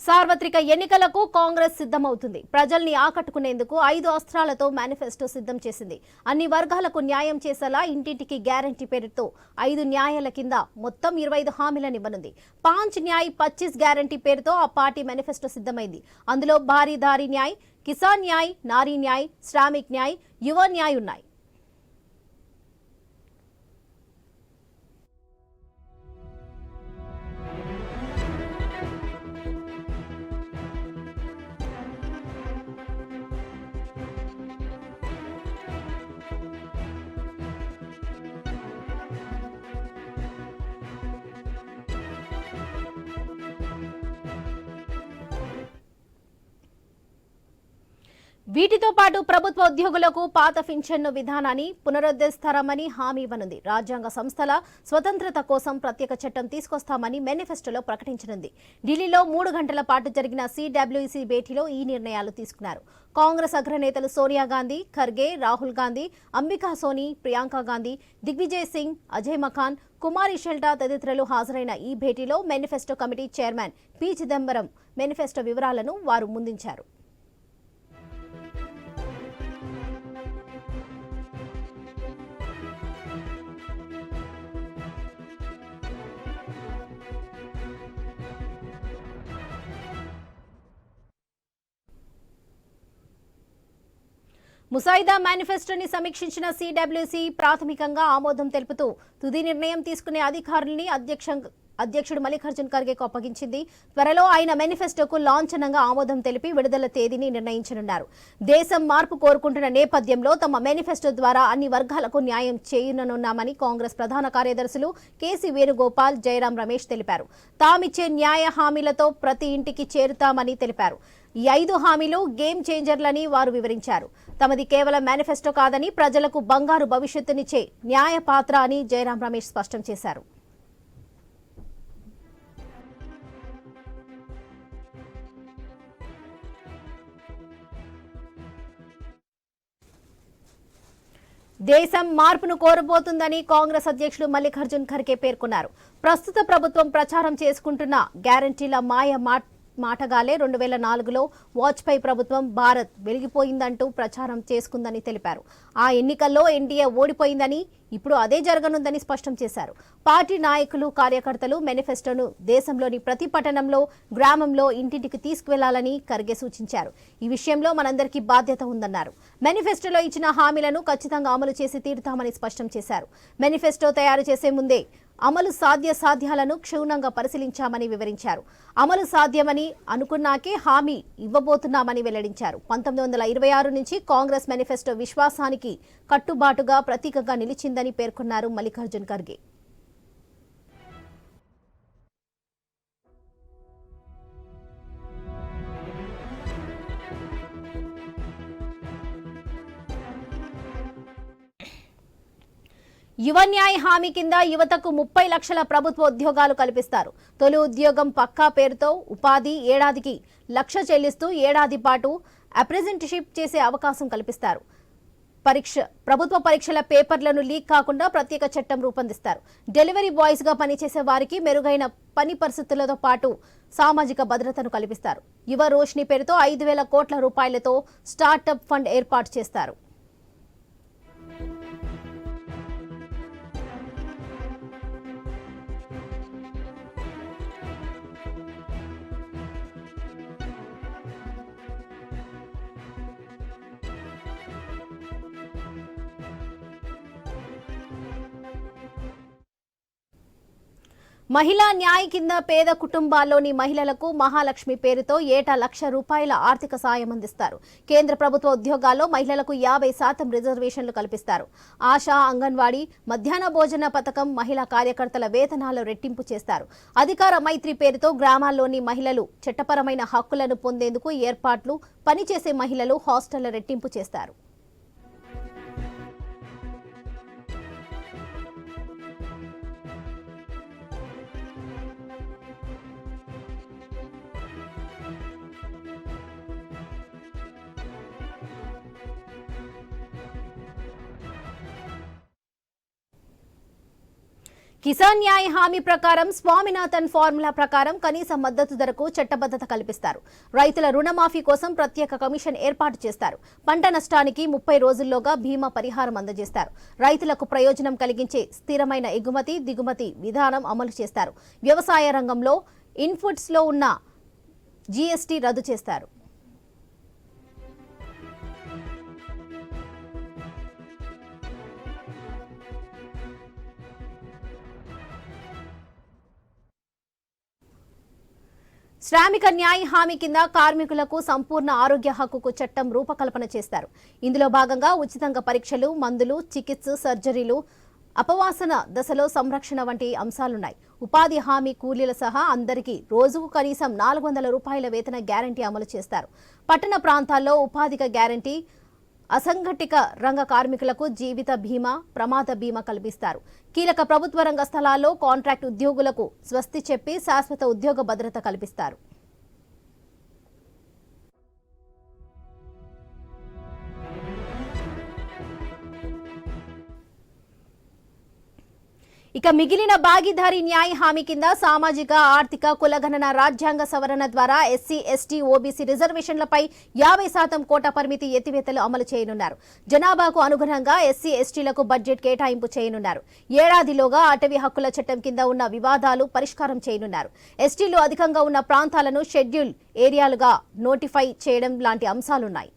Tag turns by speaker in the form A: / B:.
A: సార్వత్రిక ఎన్నికలకు కాంగ్రెస్ సిద్ధమవుతుంది. ప్రజల్ని ఆకట్టుకునేందుకు ఐదు అస్త్రాలతో మేనిఫెస్టో సిద్ధం చేసింది. అన్ని వర్గాలకు న్యాయం చేసేలా ఇంటింటికి గ్యారంటీ పేరుతో ఐదు న్యాయాల కింద మొత్తం ఇరవై ఐదు హామీలనివ్వనుంది పాంచ్ న్యాయ్ పచ్చిస్ గ్యారంటీ పేరుతో ఆ పార్టీ మేనిఫెస్టో సిద్ధమైంది. అందులో భారీ దారి న్యాయ్ కిసాన్ న్యాయ్ నారీ న్యాయ్ శ్రామిక్ న్యాయ్ యువ న్యాయ్ ఉన్నాయి. వీటితో పాటు ప్రభుత్వ ఉద్యోగులకు పాత పింఛన్ను విధానాన్ని పునరుద్ధరిస్తారమని హామీ ఇవ్వనుంది. రాజ్యాంగ సంస్థల స్వతంత్రత కోసం ప్రత్యేక చట్టం తీసుకొస్తామని మేనిఫెస్టోలో ప్రకటించనుంది. ఢిల్లీలో మూడు గంటల పాటు జరిగిన సిడబ్ల్యూసీ భేటీలో ఈ నిర్ణయాలు తీసుకున్నారు. కాంగ్రెస్ అగ్రనేతలు సోనియా గాంధీ ఖర్గే రాహుల్ గాంధీ అంబికా సోని ప్రియాంక గాంధీ దిగ్విజయ్ సింగ్ అజయ్ మఖాన్ కుమారి షెల్టా తదితరులు హాజరైన ఈ భేటీలో manifesto committee chairman P. Chidambaram manifesto వివరాలను వారు ముందుంచారు. ముసాయిదా మేనిఫెస్టోని సమీక్షించిన సిడబ్ల్యూసీ ప్రాథమికంగా ఆమోదం తెలుపుతూ తుది నిర్ణయం తీసుకునే అధికారుల్ని అధ్యక్ష అధ్యక్షుడు మల్లికార్జున్ ఖర్గేకు అప్పగించింది. త్వరలో ఆయన మేనిఫెస్టోకు లాంఛనంగా ఆమోదం తెలిపి విడుదల తేదీని నిర్ణయించనున్నారు. దేశం మార్పు కోరుకుంటున్న నేపథ్యంలో తమ మేనిఫెస్టో ద్వారా అన్ని వర్గాలకు న్యాయం చేయనున్నామని కాంగ్రెస్ ప్రధాన కార్యదర్శులు కేసీ వేణుగోపాల్ జయరాం రమేష్ తెలిపారు. తామిచ్చే న్యాయ హామీలతో ప్రతి ఇంటికి చేరుతామని తెలిపారు. ఈ ఐదు హామీలు గేమ్ చేంజర్లని వారు వివరించారు. తమది కేవలం మేనిఫెస్టో కాదని ప్రజలకు బంగారు భవిష్యత్తునిచ్చే న్యాయ పాత్ర అని జయరాం రమేష్ స్పష్టం చేశారు. దేశం మార్పును కోరబోతుందని కాంగ్రెస్ అధ్యక్షుడు మల్లికార్జున్ ఖర్గే పేర్కొన్నారు. ప్రస్తుత ప్రభుత్వం ప్రచారం చేసుకుంటున్న గ్యారంటీల మాయ మాట మాటగాలే రెండు వేల నాలుగులో వాజ్పేయి ప్రభుత్వం భారత్ వెలిగిపోయిందంటూ ప్రచారం చేసుకుందని తెలిపారు. ఆ ఎన్నికల్లో ఎన్డీఏ ఓడిపోయిందని ఇప్పుడు అదే జరగనుందని స్పష్టం చేశారు. పార్టీ నాయకులు కార్యకర్తలు మేనిఫెస్టోను దేశంలోని ప్రతి పట్టణంలో గ్రామంలో ఇంటింటికి తీసుకువెళ్ళాలని ఖర్గే సూచించారు. ఈ విషయంలో మనందరికీ బాధ్యత ఉందన్నారు. మేనిఫెస్టోలో ఇచ్చిన హామీలను ఖచ్చితంగా అమలు చేసి తీరుతామని స్పష్టం చేశారు. మేనిఫెస్టో తయారు చేసే ముందే అమలు సాధ్య సాధ్యాలను క్షుణ్ణంగా పరిశీలించామని వివరించారు. అమలు సాధ్యమని అనుకున్నాకే హామీ ఇవ్వబోతున్నామని వెల్లడించారు. పంతొమ్మిది వందల ఇరవై ఆరు నుంచి కాంగ్రెస్ మేనిఫెస్టో విశ్వాసానికి కట్టుబాటుగా ప్రతీకగా నిలిచిందని పేర్కొన్నారు మల్లికార్జున్ ఖర్గే. యువ న్యాయ హామీ కింద యువతకు ముప్పై లక్షల ప్రభుత్వ ఉద్యోగాలు కల్పిస్తారు. తొలి ఉద్యోగం పక్కా పేరుతో ఉపాధి ఏడాదికి లక్ష చెల్లిస్తూ ఏడాది పాటు అప్రెజెంటేషిప్ చేసే అవకాశం కల్పిస్తారు. పరీక్ష ప్రభుత్వ పరీక్షల పేపర్లను లీక్ కాకుండా ప్రత్యేక చట్టం రూపొందిస్తారు. డెలివరీ బాయ్స్గా పనిచేసే వారికి మెరుగైన పని పరిస్థితులతో పాటు సామాజిక భద్రతను కల్పిస్తారు. యువ రోష్ని పేరుతో ఐదు వేల కోట్ల రూపాయలతో స్టార్టప్ ఫండ్ ఏర్పాటు చేస్తారు. మహిళా న్యాయ కింద పేద కుటుంబాల్లోని మహిళలకు మహాలక్ష్మి పేరుతో ఏటా లక్ష రూపాయల ఆర్థిక సాయం అందిస్తారు. కేంద్ర ప్రభుత్వ ఉద్యోగాల్లో మహిళలకు యాభై శాతం రిజర్వేషన్లు కల్పిస్తారు. ఆశా అంగన్వాడీ మధ్యాహ్న భోజన పథకం మహిళా కార్యకర్తల వేతనాలు రెట్టింపు చేస్తారు. అధికార మైత్రి పేరుతో గ్రామాల్లోని మహిళలు చట్టపరమైన హక్కులను పొందేందుకు ఏర్పాట్లు పనిచేసే మహిళలు హాస్టళ్ళ రెట్టింపు చేస్తారు. కిసాన్ న్యాయ హామీ ప్రకారం స్వామినాథన్ ఫార్ములా ప్రకారం కనీస మద్దతు ధరకు చట్టబద్ధత కల్పిస్తారు. రైతుల రుణమాఫీ కోసం ప్రత్యేక కమిషన్ ఏర్పాటు చేస్తారు. పంట నష్టానికి ముప్పై రోజుల్లోగా బీమా పరిహారం అందజేస్తారు. రైతులకు ప్రయోజనం కలిగించే స్థిరమైన ఎగుమతి దిగుమతి విధానం అమలు చేస్తారు. వ్యవసాయ రంగంలో ఇన్పుట్స్లో ఉన్న జీఎస్టీ రద్దు చేస్తారు. శ్రామిక న్యాయ హామీ కింద కార్మికులకు సంపూర్ణ ఆరోగ్య హక్కుకు చట్టం రూపకల్పన చేస్తారు. ఇందులో భాగంగా ఉచితంగా పరీక్షలు మందులు చికిత్స సర్జరీలు అపవాసన దశలో సంరక్షణ వంటి అంశాలున్నాయి. ఉపాధి హామీ కూలీల సహా అందరికీ రోజుకు కనీసం నాలుగు వందల రూపాయల వేతన గ్యారంటీ అమలు చేస్తారు. పట్టణ ప్రాంతాల్లో ఉపాధిక గ్యారంటీ అసంఘటిత రంగ కార్మికులకు జీవిత బీమా ప్రమాద బీమా కల్పిస్తారు. కీలక ప్రభుత్వ రంగ స్థలాల్లో కాంట్రాక్ట్ ఉద్యోగులకు స్వస్తి చెప్పి శాశ్వత ఉద్యోగ భద్రత కల్పిస్తారు. ఇక మిగిలిన భాగీదారి న్యాయ హామీ కింద సామాజిక ఆర్థిక కులగణన రాజ్యాంగ సవరణ ద్వారా ఎస్సీ ఎస్టీ ఓబీసీ రిజర్వేషన్లపై యాభై శాతం కోటా పరిమితి ఎత్తివేతలు అమలు చేయనున్నారు. జనాభాకు అనుగుణంగా ఎస్సీ ఎస్టీలకు బడ్జెట్ కేటాయింపు చేయనున్నారు. ఏడాదిలోగా అటవీ హక్కుల చట్టం కింద ఉన్న వివాదాలు పరిష్కారం చేయనున్నారు. ఎస్టీలు అధికంగా ఉన్న ప్రాంతాలను షెడ్యూల్ ఏరియాలుగా నోటిఫై చేయడం లాంటి అంశాలున్నాయి.